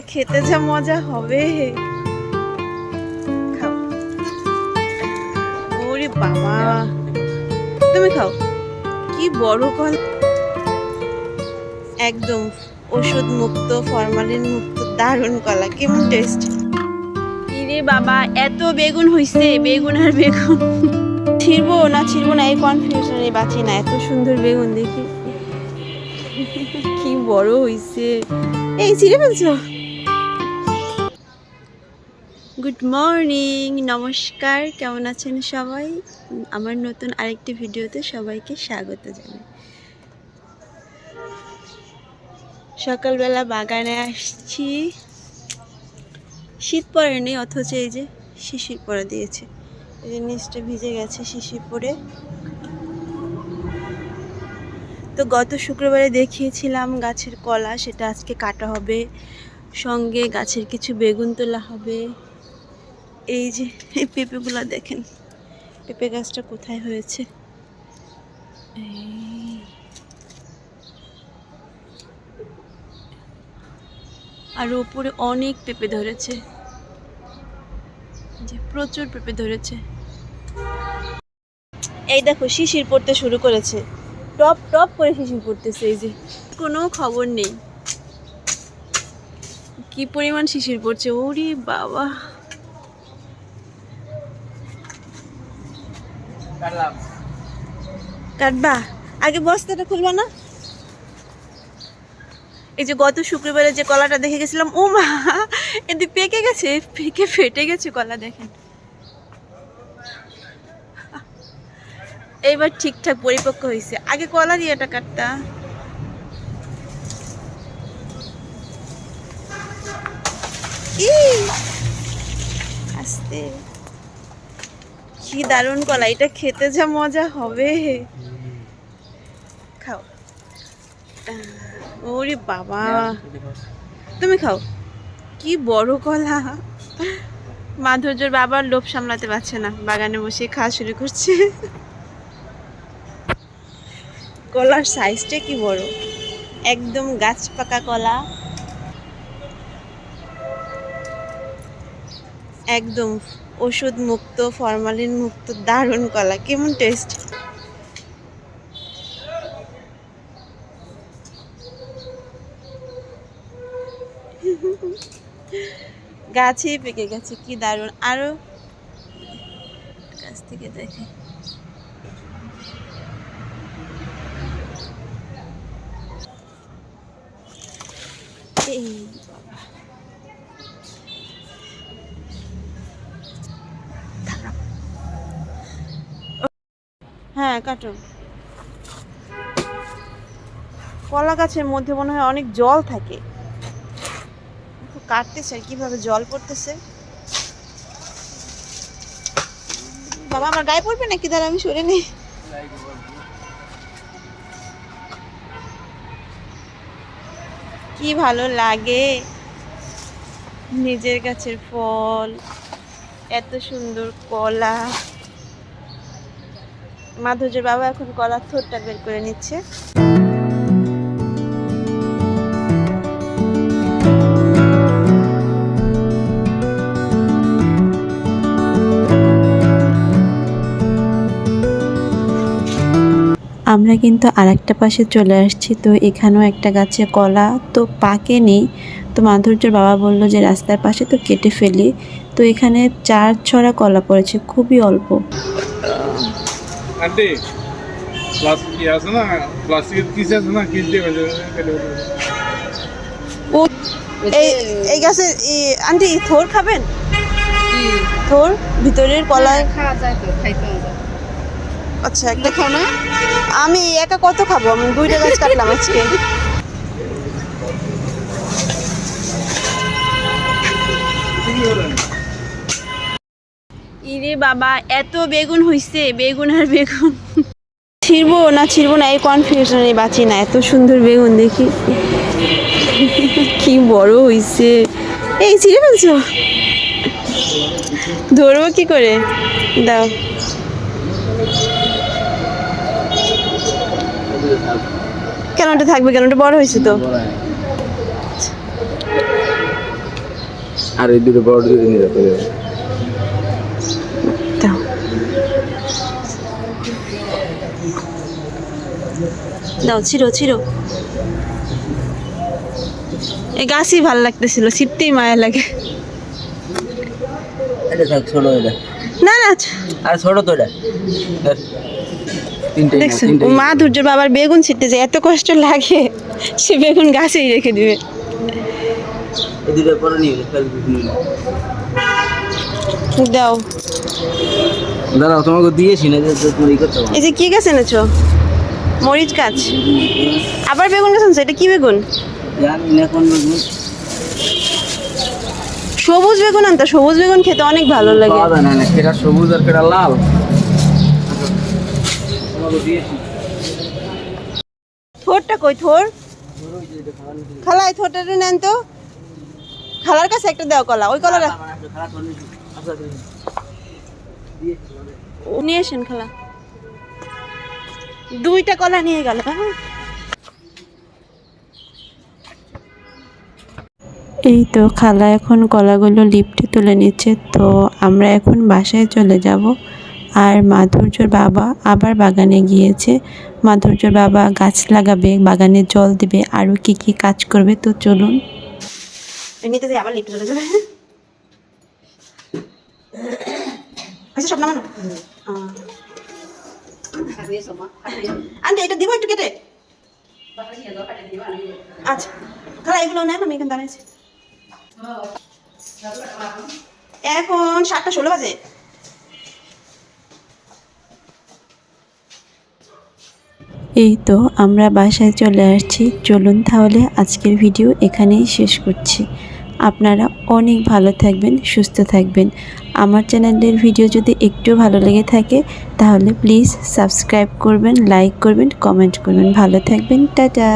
খেতে যা মজা হবে। খাও। ওরে বাবা। তুমি খাও। কি বড় কল। একদম ওষুধ মুক্ত ফরমালিন মুক্ত দারুণ কলা। কেমন টেস্ট ইরে বাবা এত বেগুন হইছে বেগুন আর বেগুন। ছিড়বো না ছিড়বো না এই কনফিউশনে বাঁচি না এত সুন্দর বেগুন দেখি। কি বড় হইছে। এই ছিঁড়ে ফেলছো? গুড মর্নিং, নমস্কার, কেমন আছেন সবাই? আমার নতুন আরেকটি ভিডিওতে সবাইকে স্বাগত জানাই। সকালবেলা বাগানে আসছি। শীত পড়েনি, অথচ এই যে শিশির পরে দিয়েছে। এই যে নিচটা ভিজে গেছে শিশির পরে তো গত শুক্রবারে দেখিয়েছিলাম গাছের কলা, সেটা আজকে কাটা হবে। সঙ্গে গাছের কিছু বেগুন তোলা হবে। এই যে, এই পেঁপেগুলো দেখেন। পেঁপে গাছটা কোথায় হয়েছে? আর উপরে অনেক পেঁপে ধরেছে। যে, প্রচুর পেঁপে ধরেছে। এই দেখো, শিশির পড়তে শুরু করেছে। টপ টপ করে শিশির পড়তেছে, এই যে। কোনো খবর নেই। কি পরিমাণ শিশির পড়ছে, ওরে বাবা। কাটবা? আগে বস্তাটা খুলবা না? এই যে গত শুক্রবারে যে কলাটা দেখে গেছিলাম ও মা এদি পেকে গেছে, পেকে ফেটে গেছে কলা, দেখেন। এইবার ঠিকঠাক পরিপক্ক হয়েছে। আগে কলা দিয়ে এটা কাটতা। ই আস্তে। কি দারুণ কলা এটা খেতে যা মজা হবে। খাও। ওরে বাবা। তুমি খাও। কি বড় কলা। মাধুর্যর বাবার লোভ সামলাতে পারছে না বাগানে বসে খাওয়া শুরু করছে। কলার সাইজটা কি বড়। একদম গাছ পাকা কলা। একদম ওষুধ মুক্ত ফরমালিন মুক্ত দারুণ কলা। কেমন টেস্ট গাছেই পেকে গেছে, কি দারুণ। আরও গাছ থেকে দেখে। এই হ্যাঁ কাটো। কলা গাছের মধ্যে মনে হয় অনেক জল থাকে। কাটতেছে আর কীভাবে জল পড়তেছে। বাবা, আমার গায়ে পড়বে নাকি? দাঁড়া, আমি সরে নেই। কি ভালো লাগে। নিজের গাছের ফল, এত সুন্দর কলা। মাধুর্যের বাবা এখন কলার থোরটা বের করে নিচ্ছে। আমরা কিন্তু আর একটা পাশে চলে আসছি, তো এখানেও একটা গাছে কলা তো পাকেনি তো মাধুর্যর বাবা বলল যে রাস্তার পাশে তো কেটে ফেলি। তো এখানে চার ছড়া কলা পড়েছে, খুবই অল্প। আন্টি প্লাস্টিক কি আছে না? প্লাস্টিকের কিস আছে না? কিস দিয়ে এই এই গাছের আন্টি থোর খাবেন? থোর? ভিতরের কলা খাওয়া যায় তো খাইতে আচ্ছা একটা খাও না। আমি একা কত খাব? আমি দুইটা গাছ কাটলাম আজকে। ইরে বাবা, এত বেগুন হইছে, বেগুন আর বেগুন। ছিড়বো না ছিড়বো না, এই কনফিউশনে বাঁচি না, এত সুন্দর বেগুন দেখি। কি বড় হইছে। এই, ছিঁড়ে ফেলছো? ধরবো কি করে? দাও। কেন ওটা থাকবে? কেন ওটা বড় হয়েছে তো? আর এই দুটো বড় দুটো নিয়ে যেতে দাও ছিড়ো ছিড়ো। এই গাছই ভালো লাগতেছিল ছিপতেই মায়া লাগে। না না আর ছোট তো দেখছ মা ধৈর্য বাবার বেগুন ছিটতে যায় এত কষ্ট লাগে সে বেগুন গাছেই রেখে দিবে। দাও। দাঁড়াও তোমাকে দিয়েছি না যে এই যে কি গাছ এনেছো? মরিচ গাছ। আবার বেগুন গাছ আনছো? এটা কি বেগুন? সবুজ বেগুন আনতো? সবুজ বেগুন খেতে অনেক ভালো লাগে। কেটা সবুজ আর কেটা লাল। থোরটা কই থোর? খালাই থোরটা নেন তো। খালার কাছে একটা দাও কলা ওই কলাটা। নিয়ে আসেন খালা। দুইটা কলা নিয়ে গেল হ্যাঁ। এই তো খালা এখন কলাগুলো লিফটে তুলে নিচ্ছে তো আমরা এখন বাসায় চলে যাব। আর মাধুর্যর বাবা আবার বাগানে গিয়েছে। মাধুর্যর বাবা গাছ লাগাবে বাগানে জল দিবে আরও কি কি কাজ করবে তো চলুন। এমনিতে আবার লিফটে চলে যাবে আচ্ছা সব নামানো আন্টি, এটা দিব একটু কেটে? আচ্ছা খালা, এগুলো নেন, আমি এখানে দাঁড়িয়েছি এখন সাতটা ষোলো বাজে। এই তো, আমরা বাসায় চলে আসছি। চলুন তাহলে আজকের ভিডিও এখানেই শেষ করছি। আপনারা অনেক ভালো থাকবেন, সুস্থ থাকবেন। আমার চ্যানেলের ভিডিও যদি একটু ভালো লেগে থাকে, তাহলে প্লিজ সাবস্ক্রাইব করবেন লাইক করবেন কমেন্ট করবেন। ভালো থাকবেন, টাটা।